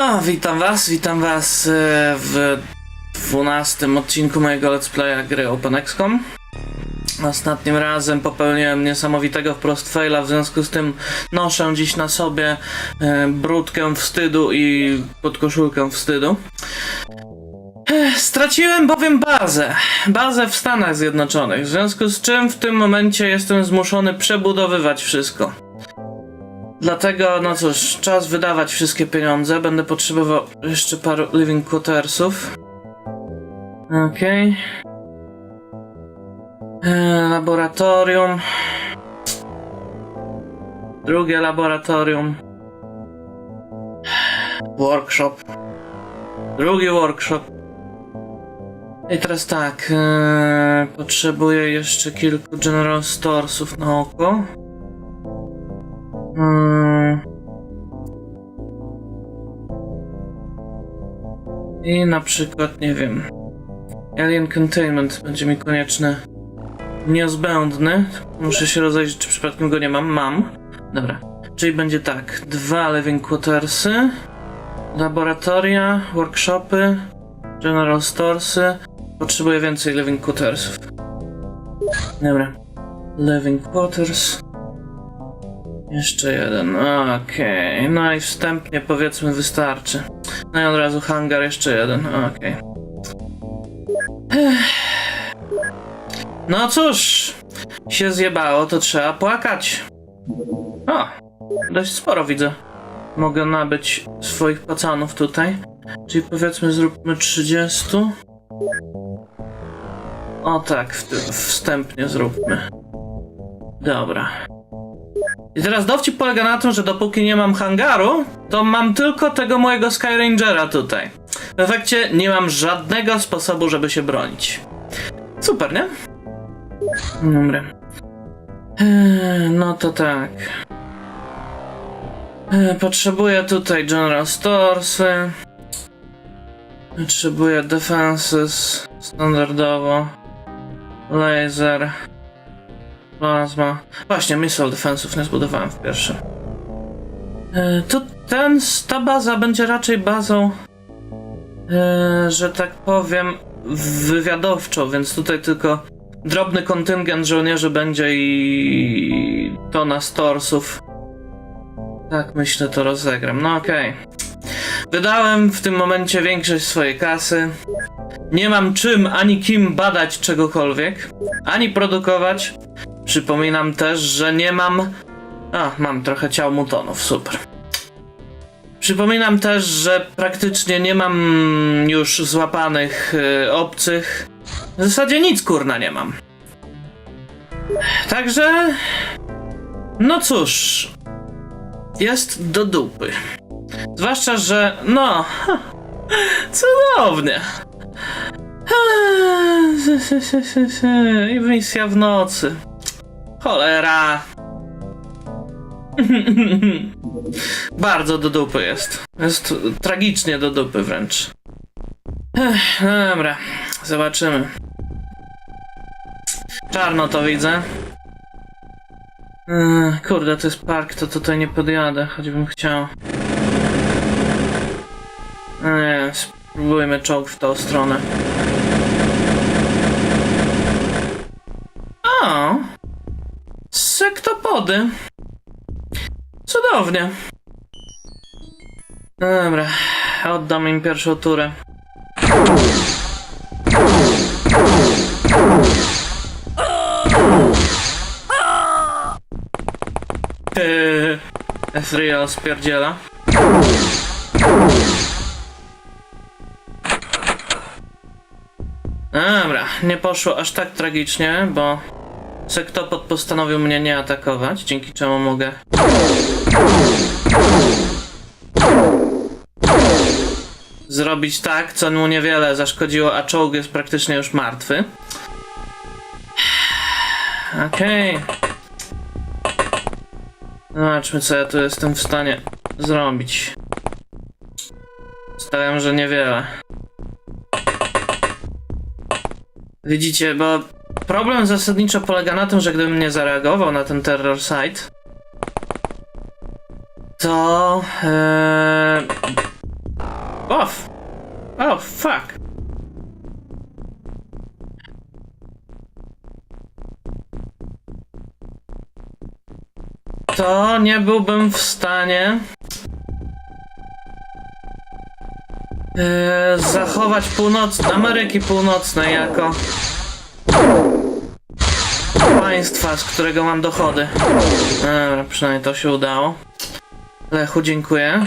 O, witam was, witam was e, w 12 odcinku mojego let's playa gry OpenXCOM. Ostatnim razem popełniłem niesamowitego wprost faila, w związku z tym noszę dziś na sobie e, brudkę wstydu i podkoszulkę wstydu. Ech, Straciłem bowiem bazę, bazę w Stanach Zjednoczonych, w związku z czym w tym momencie jestem zmuszony przebudowywać wszystko. Dlatego, no cóż, czas wydawać wszystkie pieniądze. Będę potrzebował jeszcze paru living quartersów. Okej. E, Laboratorium. Drugie laboratorium. Workshop. Drugi workshop. I teraz tak, e, potrzebuję jeszcze kilku General Storesów na oko. Mm. I na przykład, nie wiem, Alien Containment będzie mi konieczny, niezbędny. Muszę się rozejrzeć, czy przypadkiem go nie mam. Mam. Dobra. Czyli będzie tak, dwa living quartersy, laboratoria, workshopy, general storesy. Potrzebuję więcej living quartersów. Dobra. Living quarters. Jeszcze jeden, okej. No i wstępnie powiedzmy wystarczy. No i od razu hangar jeszcze jeden, okej. Ech. No cóż, się zjebało, to trzeba płakać. O, dość sporo widzę. Mogę nabyć swoich pacanów tutaj. Czyli powiedzmy zróbmy 30. O tak, wstępnie zróbmy. Dobra. I teraz dowcip polega na tym, że dopóki nie mam hangaru, to mam tylko tego mojego Skyrangera tutaj. W efekcie nie mam żadnego sposobu, żeby się bronić. Super, nie? Dobra. Eee, No to tak. Eee, Potrzebuję tutaj General Storesy. Potrzebuję Defenses standardowo. Laser. Plazma. Właśnie, Missile Defense'ów nie zbudowałem w pierwszym. E, to ten, ta baza będzie raczej bazą, e, że tak powiem, wywiadowczą, więc tutaj tylko drobny kontyngent żołnierzy będzie i tona storsów. Tak myślę to rozegram. No okej. Wydałem w tym momencie większość swojej kasy. Nie mam czym ani kim badać czegokolwiek, ani produkować. Przypominam też, że nie mam. A, mam trochę ciał mutonów, super. Przypominam też, że praktycznie nie mam już złapanych y, obcych. W zasadzie nic kurna nie mam. Także. No cóż. Jest do dupy. Zwłaszcza, że. No. Cudownie. I misja w nocy. Cholera. Bardzo do dupy jest. Jest tragicznie do dupy wręcz. Ech, dobra, zobaczymy. Czarno to widzę. Ech, kurde, to jest park, to tutaj nie podjadę, choćbym chciał. No Nie, spróbujmy czołg w tą stronę. O! Sektopody. Cudownie. Dobra, oddam im pierwszą turę. Eee, Ezreal spierdziela. Dobra, nie poszło aż tak tragicznie, bo Sektopod postanowił mnie nie atakować, dzięki czemu mogę zrobić tak, co mu niewiele zaszkodziło, a czołg jest praktycznie już martwy. Okej. Zobaczmy, co ja tu jestem w stanie zrobić. Stawiam, że niewiele. Widzicie, bo problem zasadniczo polega na tym, że gdybym nie zareagował na ten terror site, to e, Off! Oh, fuck! To nie byłbym w stanie e, zachować północ Ameryki Północnej jako państwa, z którego mam dochody. Dobra, przynajmniej to się udało. Lechu, dziękuję.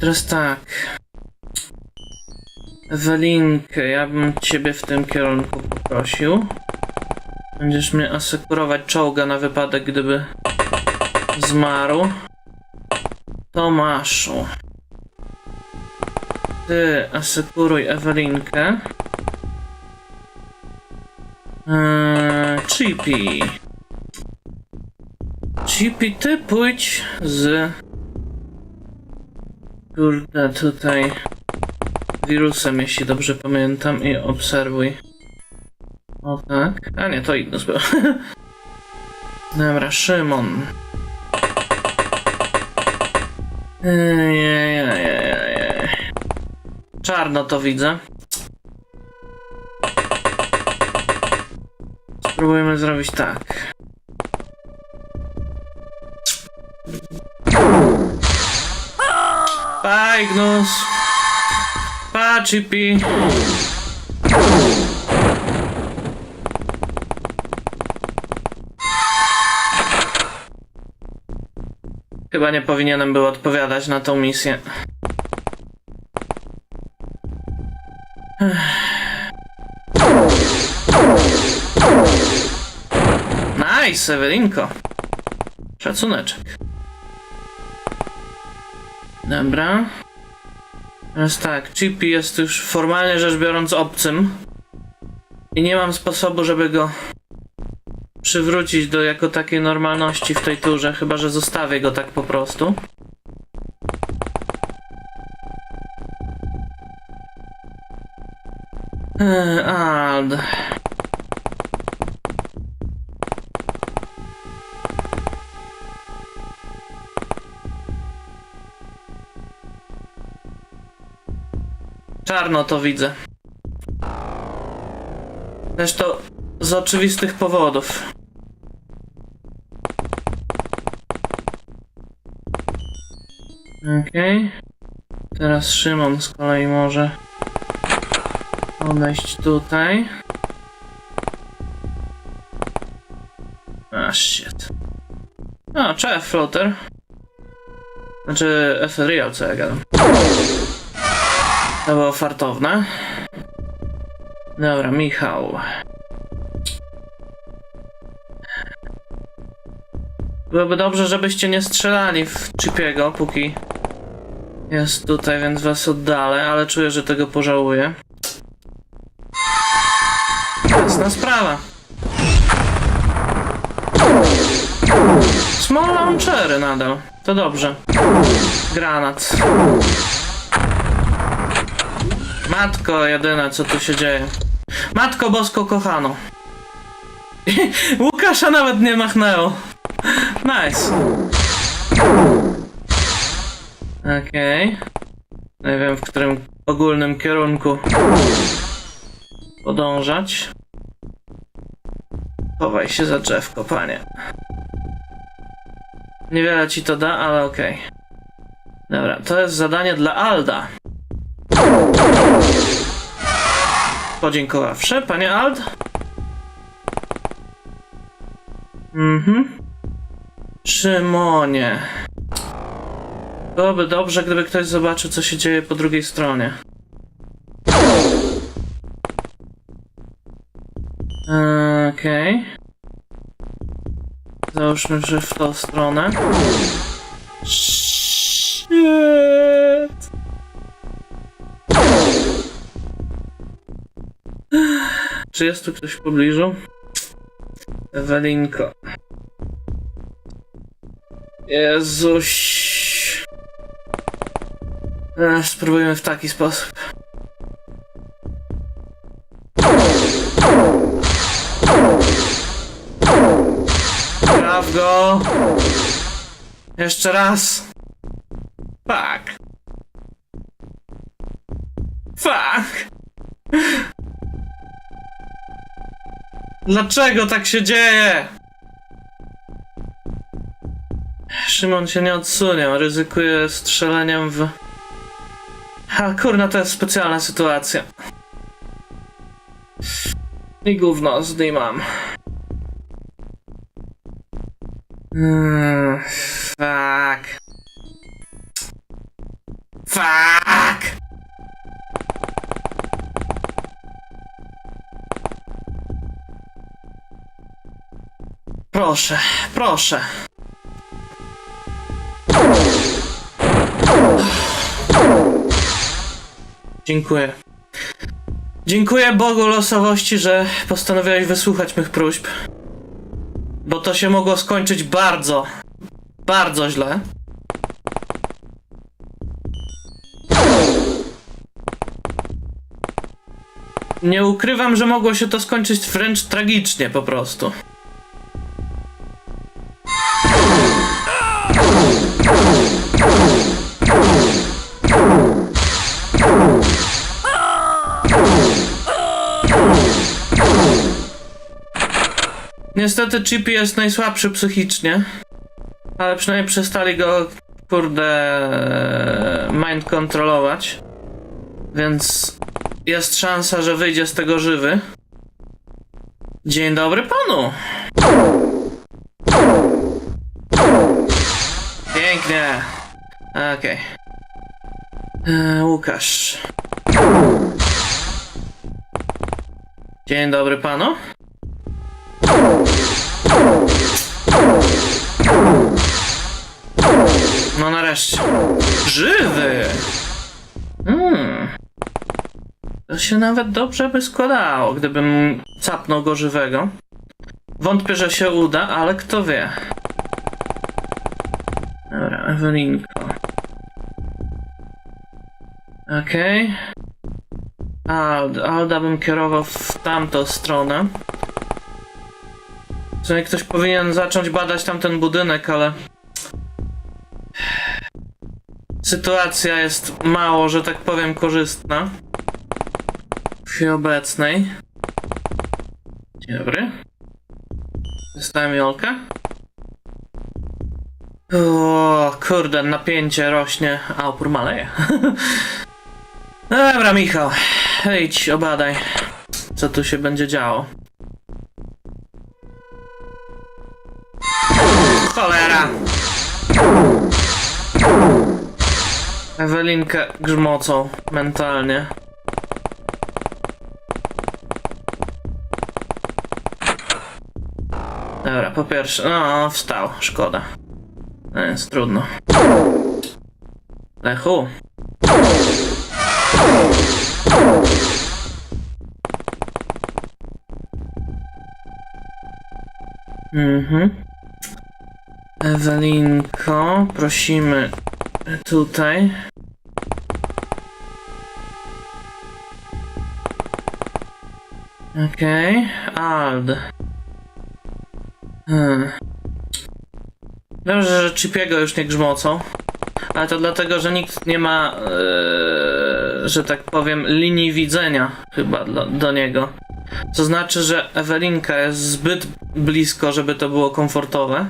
Teraz tak. Ewelinkę, ja bym ciebie w tym kierunku poprosił. Będziesz mnie asekurować czołga na wypadek, gdyby zmarł. Tomaszu. Ty asekuruj Ewelinkę. Eee, Chippy. Chippy, ty pójdź z... Kurde, tutaj... Wirusem, jeśli dobrze pamiętam, i obserwuj. O tak. A nie, to Ignus był. Dobra, Szymon. Ejejejejej. Czarno to widzę. Spróbujmy zrobić tak. Pa, Ignus. Chyba nie powinienem był odpowiadać na tą misję. Nice, Ewelinko. Szacuneczek. Dobra. Teraz tak, Chippy jest już formalnie rzecz biorąc obcym. I nie mam sposobu, żeby go przywrócić do jako takiej normalności w tej turze, chyba że zostawię go tak po prostu. Eee. Czarno to widzę. Zresztą z oczywistych powodów. Okej. Teraz Szymon z kolei może odejść tutaj. A shit. A, cześć, floater. Znaczy, Ethereal, co ja gadam. To było fartowne. Dobra, Michał. Byłoby dobrze, żebyście nie strzelali w Chipiego, póki jest tutaj, więc was oddalę, ale czuję, że tego pożałuję. Jasna sprawa. Small launchery nadal. To dobrze. Granat. Matko jedyna, co tu się dzieje. Matko bosko kochano. Łukasza nawet nie machnęło. Nice. Okej. Nie wiem, w którym ogólnym kierunku podążać. Chowaj się za drzewko, panie. Niewiele ci to da, ale okej. Dobra, to jest zadanie dla Alda. Podziękowawszy, panie Ald. Mhm. Szymonie. Byłoby dobrze, gdyby ktoś zobaczył, co się dzieje po drugiej stronie. Okej. Załóżmy, że w tą stronę. Shit. Czy jest tu ktoś w pobliżu? Ewelinko. Jezuś. Ech, spróbujemy w taki sposób. Traf go! Jeszcze raz. Fuck. Dlaczego tak się dzieje? Szymon się nie odsunie, ryzykuje strzeleniem w... A kurna, to jest specjalna sytuacja. I gówno, zdejmam. Mm, fuck. Fuck! Proszę, proszę. Dziękuję. Dziękuję Bogu losowości, że postanowiłeś wysłuchać mych próśb. Bo to się mogło skończyć bardzo, bardzo źle. Nie ukrywam, że mogło się to skończyć wręcz tragicznie po prostu. Niestety Chippy jest najsłabszy psychicznie, ale przynajmniej przestali go, kurde, mind kontrolować. Więc jest szansa, że wyjdzie z tego żywy. Dzień dobry panu. Pięknie. Okej. E, Łukasz. Dzień dobry panu. No nareszcie. Żywy! Hmm. To się nawet dobrze by składało, gdybym capnął go żywego. Wątpię, że się uda, ale kto wie. Dobra, Ewelinko. Okej. Ald, Alda bym kierował w tamtą stronę. Sumie ktoś powinien zacząć badać tamten budynek, ale... Sytuacja jest mało, że tak powiem, korzystna. W chwili obecnej. Dzień dobry. Dostałem Jolkę. O, kurde, napięcie rośnie, a opór maleje. Dobra, Michał. Idź, obadaj, co tu się będzie działo. Cholera! Ewelinkę grzmocą mentalnie. Dobra, po pierwsze, no, wstał, szkoda. No jest trudno. Lechu. Mhm. Ewelinko, prosimy tutaj. Okej, Ald. Hmm. Dobrze, że Chipiego już nie grzmocą. Ale to dlatego, że nikt nie ma, e, że tak powiem, linii widzenia chyba do, do niego. To znaczy, że Ewelinka jest zbyt blisko, żeby to było komfortowe.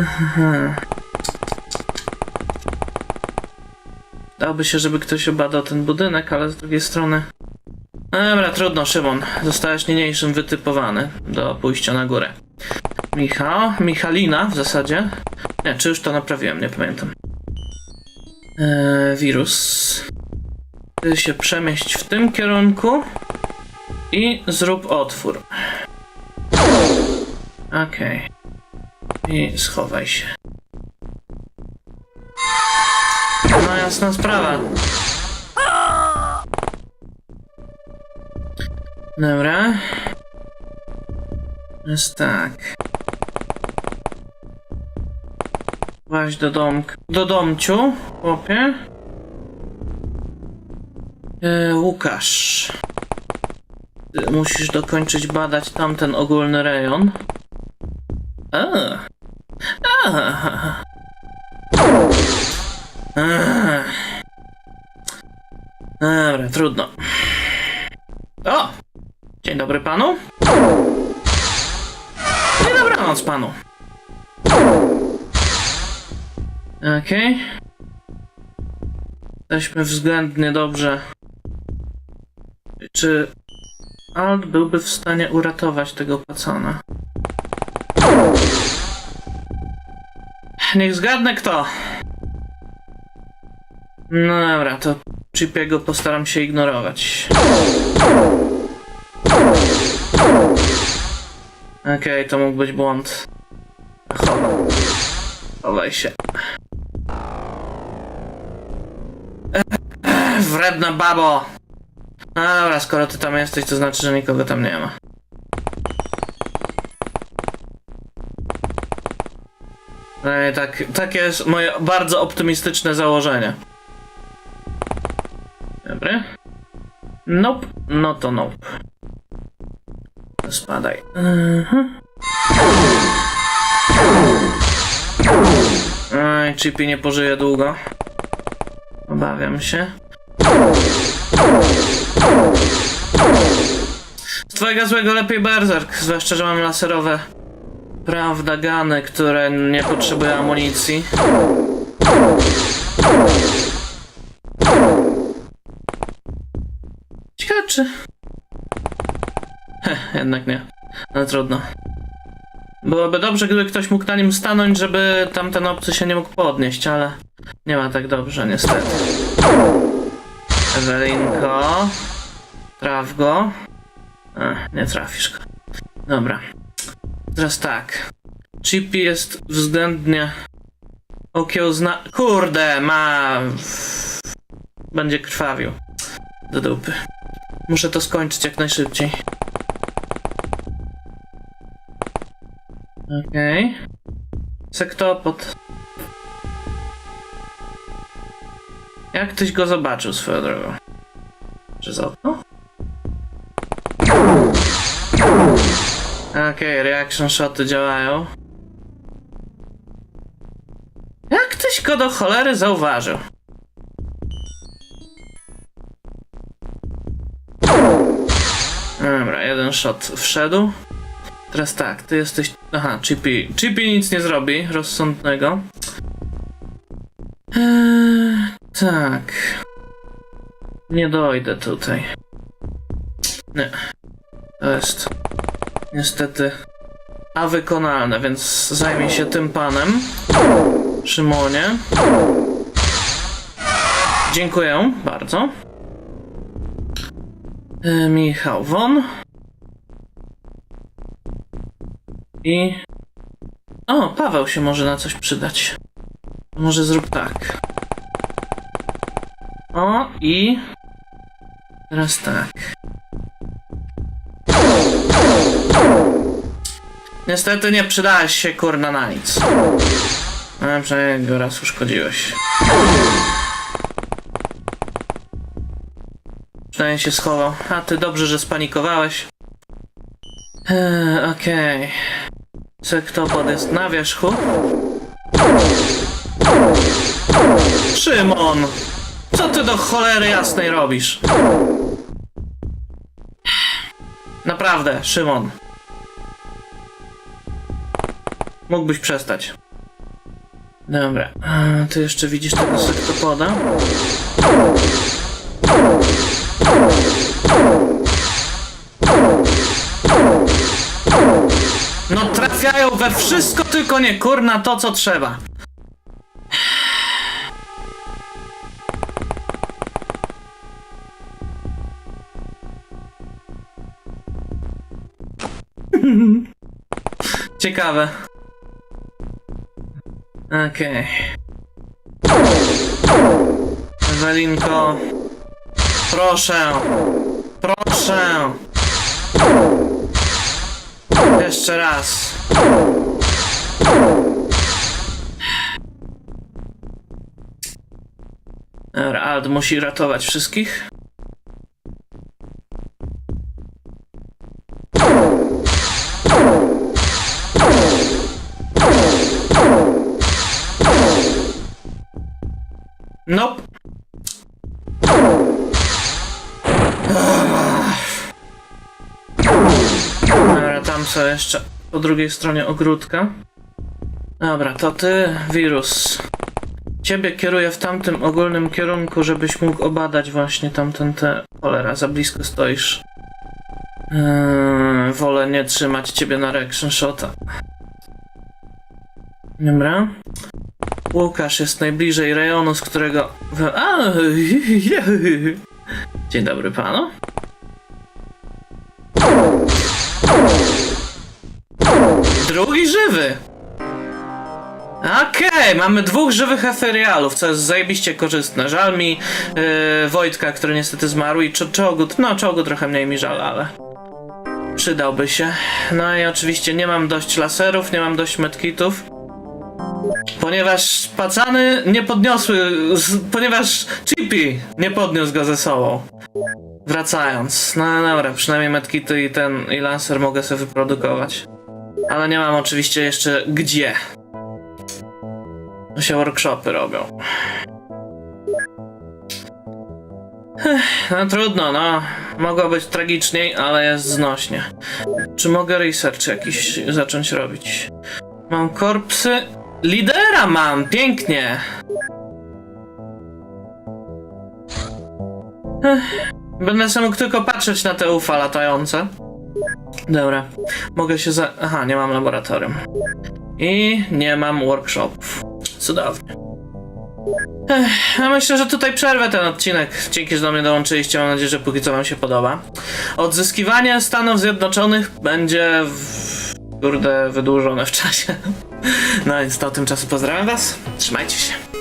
Aha. Dałoby się, żeby ktoś obadał ten budynek, ale z drugiej strony... Dobra, trudno, Szymon. Zostałeś niniejszym wytypowany do pójścia na górę. Michał? Michalina w zasadzie? Nie, czy już to naprawiłem, nie pamiętam. Eee, wirus. Ty się przemieść w tym kierunku i zrób otwór. Okej. I schowaj się. No jasna sprawa. Dobra. Jest tak. Właź do domk. Do domciu, chłopie. E, Łukasz. Musisz dokończyć badać tamten ogólny rejon. A. A. Dobra, trudno. O! Dzień dobry panu. Dzień dobranoc panu. Okej. Jesteśmy względnie dobrze. Czy Alt byłby w stanie uratować tego pacana? Niech zgadnę kto. No dobra, to Chipiego postaram się ignorować. Okej, to mógł być błąd. Chowaj. Się. Wredna babo! No dobra, skoro ty tam jesteś, to znaczy, że nikogo tam nie ma. I tak, takie jest moje bardzo optymistyczne założenie. Dobry. Nope, no to nope. Spadaj. Oj, Chippy nie pożyje długo. Obawiam się. Z twojego złego lepiej berserk, zwłaszcza, że mam laserowe prawda gany, które nie potrzebują amunicji. Ciekawe czy... Heh, jednak nie. No trudno. Byłoby dobrze, gdyby ktoś mógł na nim stanąć, żeby tamten obcy się nie mógł podnieść, ale nie ma tak dobrze niestety. Ewelinko. Traf go. Ech, nie trafisz go. Dobra. Teraz tak. Chippy jest względnie okiełzna... Kurde, ma... Będzie krwawił. Do dupy. Muszę to skończyć jak najszybciej. Okej. Sektopod. Jak ktoś go zobaczył swoją drogą? Przez okno? Okej, reaction shoty działają. Jak ktoś go do cholery zauważył? Dobra, jeden shot wszedł. Teraz tak, ty jesteś... Aha, Chippy. Chippy nic nie zrobi rozsądnego. Eee, tak. Nie dojdę tutaj. Nie. To jest niestety a wykonalne, więc zajmij się tym panem. Szymonie. Dziękuję bardzo. E, Michał Won. I... O, Paweł się może na coś przydać. Może zrób tak. O, i... Teraz tak. Niestety nie przydałeś się kurna na nic. No, przynajmniej go raz uszkodziłeś. Przynajmniej się schował. A ty dobrze, że spanikowałeś. Eee, Okej. Sektopod jest na wierzchu. Szymon! Co ty do cholery jasnej robisz? Naprawdę, Szymon. Mógłbyś przestać. Dobra, ty jeszcze widzisz tego sektopoda? No trafiają we wszystko, tylko nie kurna to, co trzeba. Ciekawe. Okej. Ewelinko. Proszę. Proszę. Jeszcze raz. Dobra, Alt musi ratować wszystkich. Nope. Dobra, tam są jeszcze po drugiej stronie ogródka. Dobra, to ty, wirus. Ciebie kieruję w tamtym ogólnym kierunku, żebyś mógł obadać właśnie tamten te... Cholera, za blisko stoisz. Eee, wolę nie trzymać ciebie na reaction shota. Dobra. Łukasz jest najbliżej rejonu, z którego... A, Dzień dobry panu. Drugi żywy! Okej, mamy dwóch żywych eferialów, co jest zajebiście korzystne. Żal mi yy, Wojtka, który niestety zmarł i Czo- czołgu, no czołgu trochę mniej mi żal, ale przydałby się. No i oczywiście nie mam dość laserów, nie mam dość medkitów. Ponieważ pacany nie podniosły, z, ponieważ Chippy nie podniósł go ze sobą. Wracając, no dobra, przynajmniej medkity i ten i laser mogę sobie wyprodukować. Ale nie mam oczywiście jeszcze gdzie. To się workshopy robią. No trudno, no. Mogło być tragiczniej, ale jest znośnie. Czy mogę research jakiś zacząć robić? Mam korpsy. Lidera mam! Pięknie! Ech, Będę sobie mógł tylko patrzeć na te ufa latające. Dobra. Mogę się za... Aha, nie mam laboratorium. I nie mam workshopów. Cudownie. Ech, ja myślę, że tutaj przerwę ten odcinek. Dzięki, że do mnie dołączyliście. Mam nadzieję, że póki co wam się podoba. Odzyskiwanie Stanów Zjednoczonych będzie w... kurde wydłużone w czasie. No więc do tymczasu pozdrawiam was. Trzymajcie się.